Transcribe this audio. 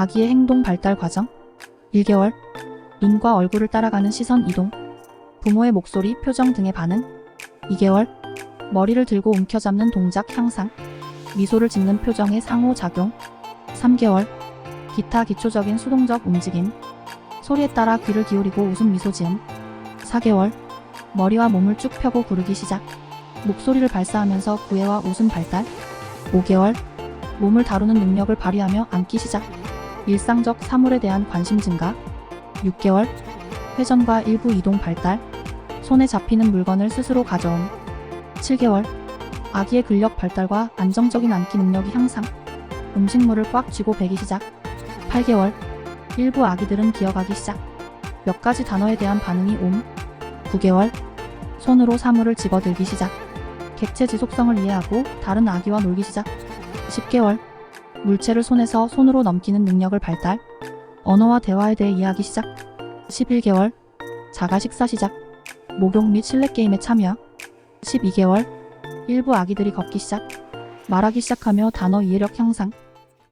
아기의 행동 발달 과정? 1개월? 눈과 얼굴을 따라가는 시선 이동? 부모의 목소리, 표정 등의 반응? 2개월? 머리를 들고 움켜잡는 동작 향상? 미소를 짓는 표정의 상호작용? 3개월? 기타 기초적인 수동적 움직임? 소리에 따라 귀를 기울이고 웃음 미소 지음? 4개월? 머리와 몸을 쭉 펴고 구르기 시작. 목소리를 발사하면서 구애와 웃음 발달? 5개월? 몸을 다루는 능력을 발휘하며 앉기 시작 일상적 사물에 대한 관심 증가 6개월 회전과 일부 이동 발달 손에 잡히는 물건을 스스로 가져옴 7개월 아기의 근력 발달과 안정적인 앉기 능력이 향상 음식물을 꽉 쥐고 배기 시작 8개월 일부 아기들은 기어가기 시작 몇 가지 단어에 대한 반응이 옴 9개월 손으로 사물을 집어들기 시작 객체 지속성을 이해하고 다른 아기와 놀기 시작 10개월 물체를 손에서 손으로 넘기는 능력을 발달. 언어와 대화에 대해 이해하기 시작. 11개월. 자가 식사 시작. 목욕 및 실내 게임에 참여. 12개월. 일부 아기들이 걷기 시작. 말하기 시작하며 단어 이해력 향상